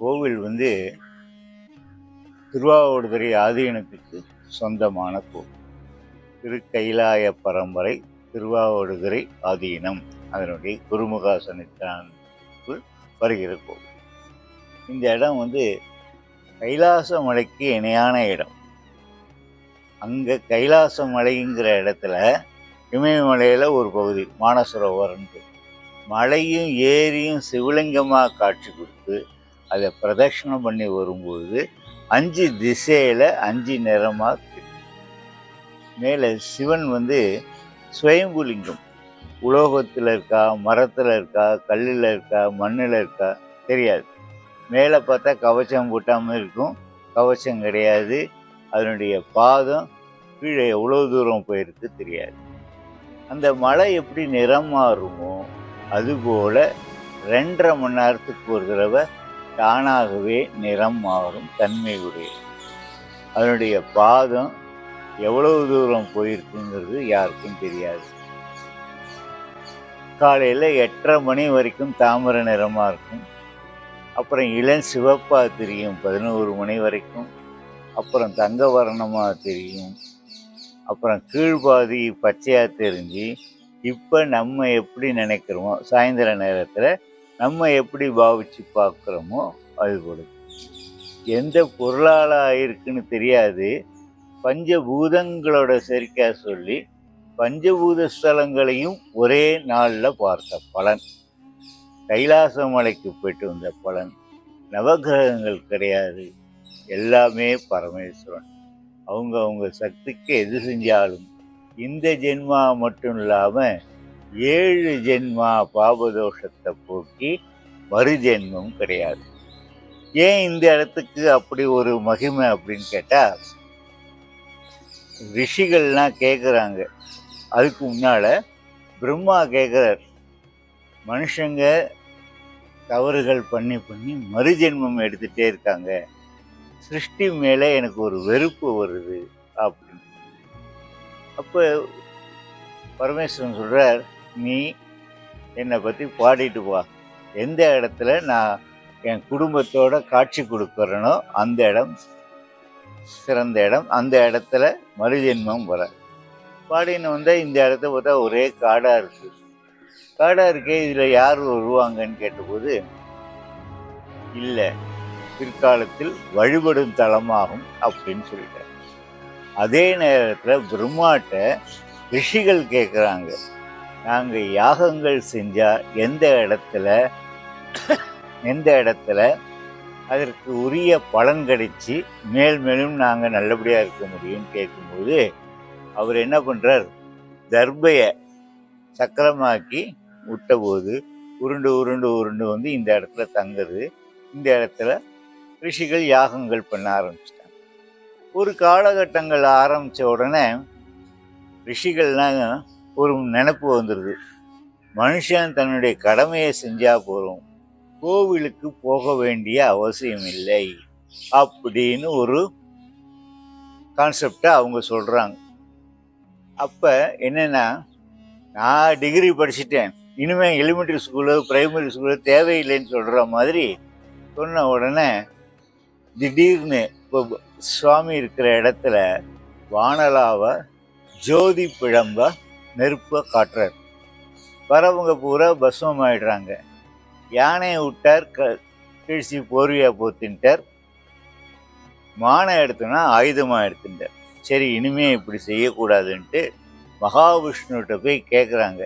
கோவில் வந்து திருவாவூர்துறை ஆதீனத்துக்கு சொந்தமான கோவில். திருக்கைலாய பரம்பரை திருவாவடுதுறை ஆதீனம் அதனுடைய குருமுகாசனத்திற்குள் வருகிற கோவில். இந்த இடம் வந்து கைலாச மலைக்கு இணையான இடம். அங்கே கைலாச மலைங்கிற இடத்துல இமயமலையில் ஒரு பகுதி மானசரோவரன்ட்டு மலையும் ஏரியும் சிவலிங்கமாக காட்சி கொடுத்து அதை பிரதட்சணம் பண்ணி வரும்போது அஞ்சு திசையில் அஞ்சு நிறமாக மேலே சிவன் வந்து சுயம்புலிங்கம் உலோகத்தில் இருக்கா மரத்தில் இருக்கா கல்லில் இருக்கா மண்ணில் இருக்கா தெரியாது. மேலே பார்த்தா கவச்சம் போட்டாமல் இருக்கும். கவச்சம் கிடையாது. அதனுடைய பாதம் கீழே எவ்வளோ தூரம் போயிருக்கு தெரியாது. அந்த மலை எப்படி நிறம் மாறுமோ அதுபோல் ரெண்டரை மணி நேரத்துக்கு ஒரு தடவை தானாகவே நிறம் மாறும் தன்மையுடைய அதனுடைய பாதம் எவ்வளவு தூரம் போயிருக்குங்கிறது யாருக்கும் தெரியாது. காலையில் எட்டரை மணி வரைக்கும் தாமரை நிறமாக இருக்கும். அப்புறம் இளம் சிவப்பாக தெரியும் பதினோரு மணி வரைக்கும். அப்புறம் தங்க வர்ணமாக தெரியும். அப்புறம் கீழ்பாதி பச்சையாக தெரிஞ்சு இப்போ நம்ம எப்படி நினைக்கிறோமோ சாயந்தர நேரத்தில் நம்ம எப்படி பாவிச்சு பார்க்குறோமோ அது கொடுக்கும் எந்த பொருளால் இருக்குன்னு தெரியாது. பஞ்சபூதங்களோட சரிக்கா சொல்லி பஞ்சபூத ஸ்தலங்களையும் ஒரே நாளில் பார்த்த பலன். கைலாச மலைக்கு போயிட்டு வந்த பலன். நவகிரகங்கள் கிடையாது. எல்லாமே பரமேஸ்வரன். அவங்க அவங்க சக்திக்கு எது செஞ்சாலும் இந்த ஜென்மா மட்டும் இல்லாமல் ஏழு ஜென்மா பாபதோஷத்தை போக்கி மறு ஜென்மம் கிடையாது. ஏன் இந்த இடத்துக்கு அப்படி ஒரு மகிமை அப்படின்னு கேட்டால் ரிஷிகள்லாம் கேட்குறாங்க அதுக்கு முன்னால் பிரம்மா கேட்குறார் மனுஷங்க தவறுகள் பண்ணி பண்ணி மறுஜென்மம் எடுத்துகிட்டே இருக்காங்க. சிருஷ்டி மேலே எனக்கு ஒரு வெறுப்பு வருது அப்படின்னு. அப்போ பரமேஸ்வரன் சொல்கிறார் நீ என்னை பற்றி பாடிட்டு வா எந்த இடத்துல நான் என் குடும்பத்தோட காட்சி கொடுக்குறேனோ அந்த இடம் சிறந்த இடம். அந்த இடத்துல மறுஜென்மம் வர. பாடின்னு வந்தால் இந்த இடத்த பார்த்தா ஒரே காடாக இருக்குது காடாக இருக்கே இதில் யார் வருவாங்கன்னு கேட்டபோது இல்லை பிற்காலத்தில் வழிபடும் தலமாகும் அப்படின்னு சொல்லிட்டார். அதே நேரத்தில் பிரம்மாட்ட ரிஷிகள் கேட்குறாங்க நாங்கள் யாகங்கள் செஞ்சால் எந்த இடத்துல? எந்த இடத்துல? அதற்கு உரிய பலன் கிடைச்சி மேல் மேலும் நாங்கள் நல்லபடியாக இருக்க முடியும்னு கேட்கும்போது அவர் என்ன பண்ணுறார் தர்பையை சக்கரமாக்கி விட்டபோது உருண்டு உருண்டு உருண்டு வந்து இந்த இடத்துல தங்குது. இந்த இடத்துல ரிஷிகள் யாகங்கள் பண்ண ஆரம்பிச்சிட்டாங்க. ஒரு காலகட்டங்கள் ஆரம்பித்த உடனே ரிஷிகள்லாம் ஒரு நினப்பு வந்துடுது மனுஷன் தன்னுடைய கடமையை செஞ்சால் போகிறோம் கோவிலுக்கு போக வேண்டிய அவசியம் இல்லை அப்படின்னு ஒரு கான்செப்டை அவங்க சொல்கிறாங்க அப்போ என்னென்னா நான் டிகிரி படிச்சிட்டேன். இனிமேல் எலிமெண்ட்ரி ஸ்கூலு ப்ரைமரி ஸ்கூலு தேவையில்லைன்னு சொல்கிற மாதிரி சொன்ன உடனே திடீர்னு இப்போ சுவாமி இருக்கிற இடத்துல வானலாவை ஜோதி பிழம்ப நெருப்பை காட்டுறார். வரவங்க பூரா பஸ்மம் ஆயிடுறாங்க யானையை விட்டார் க கிழிச்சி போர்வையாக போத்தின்ட்டார் மானை எடுத்தோன்னா ஆயுதமாக எடுத்துட்டார் சரி இனிமே இப்படி செய்யக்கூடாதுன்ட்டு மகாவிஷ்ணுகிட்ட போய் கேட்குறாங்க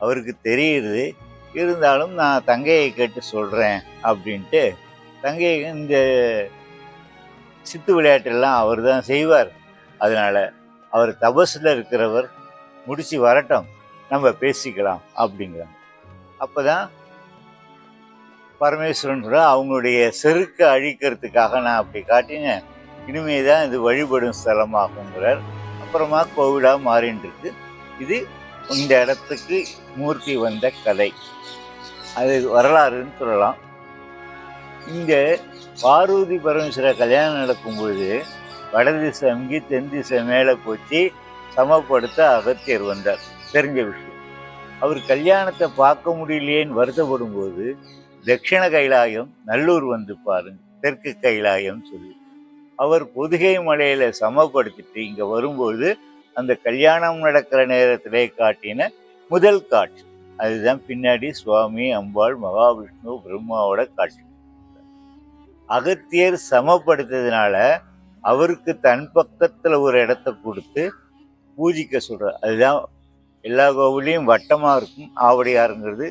அவருக்கு தெரியுது இருந்தாலும் நான் தங்கையை கேட்டு சொல்கிறேன் அப்படின்ட்டு. தங்கை இந்த சித்து விளையாட்டெல்லாம் அவர் தான் செய்வார். அதனால் அவர் தபஸில் இருக்கிறவர் முடிச்சு வரட்டும். நம்ம பேசிக்கலாம் அப்படிங்கிறாங்க. அப்போ தான் பரமேஸ்வரன் சொல்ல அவங்களுடைய செருக்கை அழிக்கிறதுக்காக நான் அப்படி காட்டினேன். இனிமே தான் இது வழிபடும் ஸ்தலமாகுங்கிறார் அப்புறமா கோவிலாக மாறின்னுருக்கு இது இந்த இடத்துக்கு மூர்த்தி வந்த கதை. அது வரலாறுன்னு சொல்லலாம். இங்கே பார்வதி பரமேஸ்வர கல்யாணம் நடக்கும்போது வடதிசை அங்கி தென் திசை மேலே போச்சு. சமப்படுத்த அகத்தியர் வந்தார். தெரிஞ்ச விஷயம். அவர் கல்யாணத்தை பார்க்க முடியலையேன்னு வருத்தப்படும் போது தட்சிண கைலாயம் நல்லூர் வந்து பாருங்க தெற்கு கைலாயம் சொல்லி. அவர் பொதுகை மலையில சமப்படுத்திட்டு இங்க வரும்போது அந்த கல்யாணம் நடக்கிற நேரத்திலே காட்டின முதல் காட்சி. அதுதான் பின்னாடி சுவாமி அம்பாள் மகாவிஷ்ணு பிரம்மாவோட காட்சி. அகத்தியர் சமப்படுத்ததுனால அவருக்கு தன் பக்கத்துல ஒரு இடத்த கொடுத்து பூஜிக்க சொல்கிறார் அதுதான் எல்லா கோவிலையும் வட்டமாக இருக்கும் ஆவடியாருங்கிறது.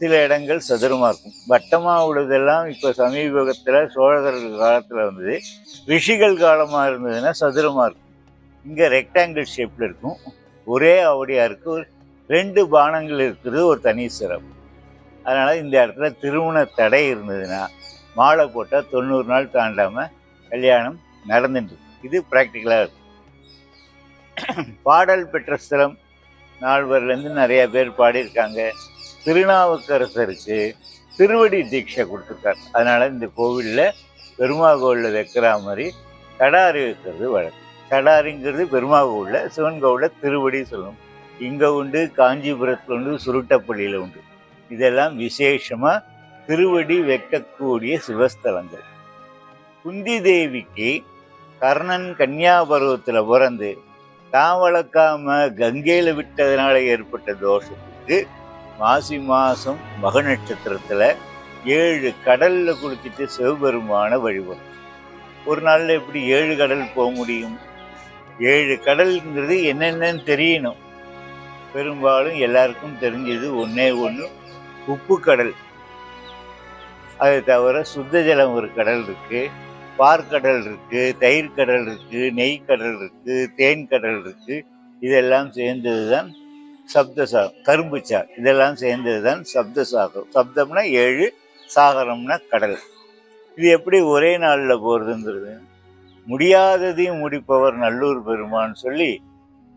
சில இடங்கள் சதுரமாக இருக்கும். வட்டமாக உள்ளதெல்லாம் இப்போ சமீபத்தில் சோழர்கள் காலத்தில் வந்தது. ரிஷிகள் காலமாக இருந்ததுன்னா சதுரமாக இருக்கும். இங்கே ரெக்டாங்கிள் ஷேப்பில் இருக்கும். ஒரே ஆவடியா இருக்கு ஒரு ரெண்டு பானங்கள் இருக்கிறது ஒரு தனி சிறப்பு. அதனால் இந்த இடத்துல திருமண தடை இருந்ததுன்னா மாலை போட்டால் தொண்ணூறு நாள் தாண்டாமல் கல்யாணம் நடந்துட்டு இது ப்ராக்டிக்கலாக இருக்கும் பாடல் பெற்ற ஸ்தலம் நால்வர்லேருந்து நிறைய பேர் பாடியிருக்காங்க. திருநாவுக்கரசருக்கு திருவடி தீட்சை கொடுத்துருக்காரு அதனால் இந்த கோவிலில் பெருமா கோவிலில் வைக்கிற மாதிரி கடாரி வைக்கிறது வழக்கம். கடாரிங்கிறது பெருமாகோவில் சிவன் கோவிலில் திருவடி சொல்லணும். இங்கே உண்டு காஞ்சிபுரத்தில் உண்டு சுருட்டப்பள்ளியில் உண்டு. இதெல்லாம் விசேஷமாக திருவடி வைக்கக்கூடிய சிவஸ்தலங்கள். குந்தி தேவிக்கு கர்ணன் கன்னியாபருவத்தில் பிறந்து தான் வளர்க்காம கங்கையில் விட்டதுனால ஏற்பட்ட தோஷத்துக்கு மாசி மாதம் மக நட்சத்திரத்தில் ஏழு கடலில் குளிச்சுட்டு சிவபெருமான வழிபடும் ஒரு நாளில் எப்படி ஏழு கடல் போக முடியும்? ஏழு கடல்ங்கிறது என்னென்னன்னு தெரியணும். பெரும்பாலும் எல்லாருக்கும் தெரிஞ்சது ஒன்றே ஒன்று உப்பு கடல். அதை தவிர சுத்த ஜலம் ஒரு கடல் இருக்குது பார்க்கடல் இருக்கு தயிர் கடல் இருக்கு நெய் கடல் இருக்கு தேன் கடல் இருக்கு. இதெல்லாம் சேர்ந்தது தான் சப்தசாகம் கரும்புச்சா இதெல்லாம் சேர்ந்தது தான் சப்தசாகம். சப்தம்னா ஏழு சாகரம்னா கடல். இது எப்படி ஒரே நாளில் போகிறதுங்கிறது முடியாததையும் முடிப்பவர் நல்லூர் பெருமான்னு சொல்லி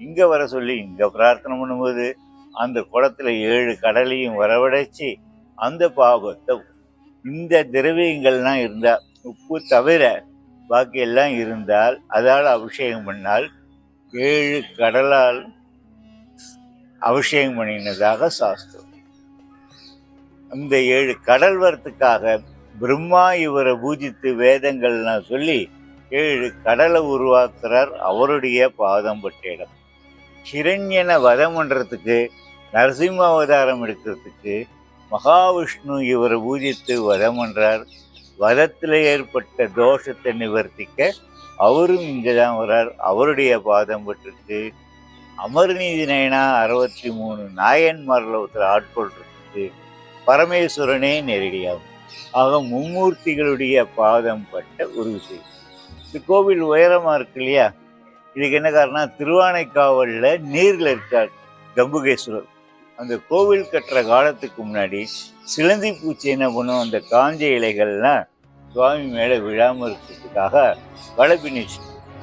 இங்கே வர சொல்லி இங்கே பிரார்த்தனை பண்ணும்போது அந்த குளத்துல ஏழு கடலையும் வரவழைச்சி அந்த பாகத்தை இந்த திரவியங்கள்லாம் இருந்தால் உப்பு தவிர பாக்கியெல்லாம் இருந்தால் அதால் அபிஷேகம் பண்ணால் ஏழு கடலால் அபிஷேகம் பண்ணினதாக சாஸ்திரம். இந்த ஏழு கடல் வரத்துக்காக பிரம்மா இவரை பூஜித்து வேதங்கள்னா சொல்லி ஏழு கடலை உருவாக்குறார் அவருடைய பாதம் பட்ட இடம் ஹிரண்யனை வதம் பண்ணுறதுக்கு நரசிம்ம அவதாரம் எடுக்கிறதுக்கு மகாவிஷ்ணு இவரை பூஜித்து வதம் பண்ணுறார் வதத்தில் ஏற்பட்ட தோஷத்தை நிவர்த்திக்க அவரும் இங்கே தான் வரார் அவருடைய பாதம் பட்டுருக்கு அமர்நீதி நயனா அறுபத்தி மூணு நாயன்மாரில் ஒருத்தர் ஆட்கொள்றதுக்கு பரமேஸ்வரனே நேரடியாகும் ஆக மும்மூர்த்திகளுடைய பாதம் பட்ட ஒரு விஷயம் இந்த கோவில் உயரமாக இருக்கு இல்லையா? இதுக்கு என்ன காரணம் திருவானைக்காவலில் நீரில் இருக்கார் கம்புகேஸ்வரர். அந்த கோவில் கட்டுற காலத்துக்கு முன்னாடி சிலந்தி பூச்சி என்ன பண்ணும்? அந்த காஞ்ச இலைகள்லாம் சுவாமி மேலே விழாமல் இருக்கிறதுக்காக வளப்பினி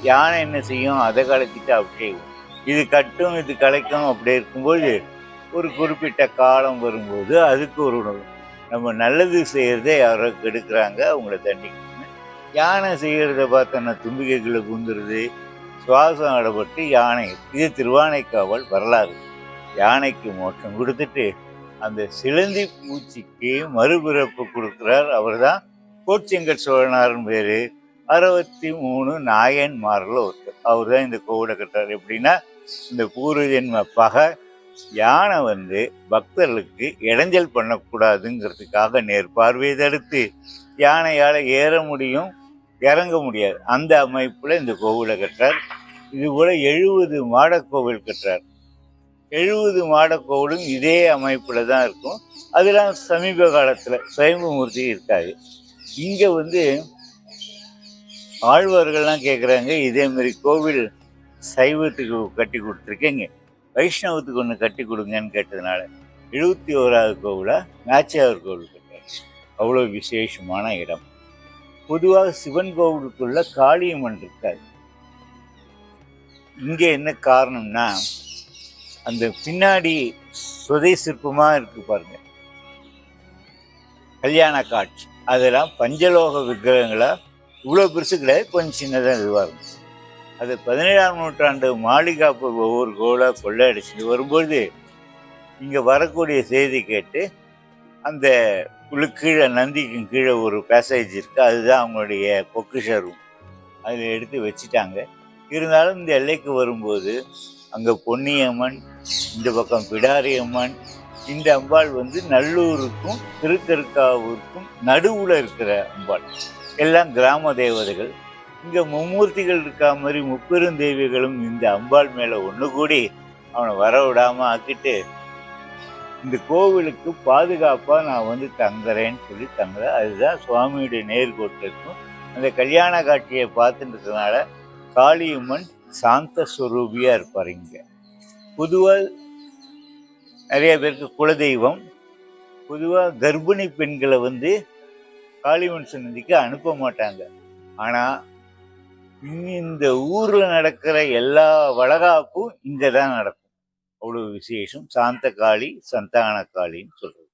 யானை என்ன செய்யும்? அதை கலக்கிட்டு அப்படியே இது கட்டும் இது கலைக்கும் அப்படி இருக்கும்போது ஒரு குறிப்பிட்ட காலம் வரும்போது அதுக்கு ஒரு உணவு. நம்ம நல்லது செய்கிறதே யாரோ கெடுக்கிறாங்க அவங்கள தண்டிக்கணும் யானை செய்கிறத பார்த்தோன்னா தும்பிக்கைகளை குந்துருது சுவாசம் அடப்பட்டு யானை. இது திருவானைக்காவல் வரலாறு. யானைக்கு மோட்சம் கொடுத்துட்டு அந்த சிலந்தி பூச்சிக்கு மறுபிறப்பு கொடுக்குறார். அவர்தான் கோச்செங்கட் சோழனார்னு பேர். அறுபத்தி மூணு நாயன்மாரில் ஒருத்தர். அவர் தான் இந்த கோவிலை கட்டுறார். எப்படின்னா இந்த பூர்வ ஜென்ம பகை யானை வந்து பக்தர்களுக்கு இடைஞ்சல் பண்ணக்கூடாதுங்கிறதுக்காக நேர்பார்வையை தடுத்து யானையால் ஏற முடியும் இறங்க முடியாது. அந்த அமைப்பில் இந்த கோவிலை கட்டுறார். இது போல எழுபது மாடக்கோவில் கட்டுறார். எழுபது மாடக்கோவிலும் இதே அமைப்பில் தான் இருக்கும். அதெல்லாம் சமீப காலத்தில் சுயம்புமூர்த்தி இருக்காது இங்கே வந்து ஆழ்வார்கள்லாம் கேட்குறாங்க இதேமாரி கோவில் சைவத்துக்கு கட்டி கொடுத்துருக்கீங்க. வைஷ்ணவத்துக்கு ஒன்று கட்டி கொடுங்கன்னு கேட்டதுனால எழுபத்தி ஓராவது கோவிலாக நாச்சியார் கோவில் கட்டார் அவ்வளோ விசேஷமான இடம். பொதுவாக சிவன் கோவிலுக்குள்ள காளியம்மன் இருக்காது இங்கே என்ன காரணம்னா அந்த பின்னாடி சுதை சிற்பமாக இருக்கு பாருங்க. கல்யாண காட்சி. அதெல்லாம் பஞ்சலோக விக்கிரகங்களாக இவ்வளோ பெருசு கிடையாது கொஞ்சம் சின்னதாக இதுவாக இருக்கும் அது பதினேழாம் நூற்றாண்டு மாளிகாப்பூர் ஒவ்வொரு கோலாக கொள்ளையடிச்சுட்டு வரும்போது இங்கே வரக்கூடிய செய்தி கேட்டு அந்த உள்ள கீழே நந்திக்கு கீழே ஒரு பேசேஜ் இருக்குது அதுதான் அவங்களுடைய பொக்கிஷ ரூம் அதில் எடுத்து வச்சுட்டாங்க. இருந்தாலும் இந்த எல்லைக்கு வரும்போது அங்கே பொன்னியம்மன் இந்த பக்கம் பிடாரியம்மன் இந்த அம்பாள் வந்து நல்லூருக்கும் திருக்கருக்காவூருக்கும் நடுவில் இருக்கிற அம்பாள். எல்லாம் கிராம தேவதைகள். இங்கே மும்மூர்த்திகள் இருக்கா மாதிரி முப்பெரும் தேவிகளும் இந்த அம்பாள் மேலே ஒன்று கூடி அவனை வர விடாமல் ஆக்கிட்டு இந்த கோவிலுக்கு பாதுகாப்பாக நான் வந்து தங்குறேன்னு சொல்லி தங்குறேன். அதுதான் சுவாமியுடைய நேர்கோட்டிற்கும் அந்த கல்யாண காட்சியை பார்த்துன்றதுனால காளியம்மன் சாந்த சுரூபியாக இருப்பார் இங்கே. பொதுவாக நிறைய பேருக்கு குலதெய்வம் பொதுவாக கர்ப்பிணி பெண்களை வந்து காளிமன் சன்னதிக்கு அனுப்ப மாட்டாங்க. ஆனால் இந்த ஊரில் நடக்கிற எல்லா வளகாப்பும் இங்கே தான் நடக்கும். அவ்வளோ விசேஷம். சாந்த காளி சந்தான காளின்னு சொல்கிறது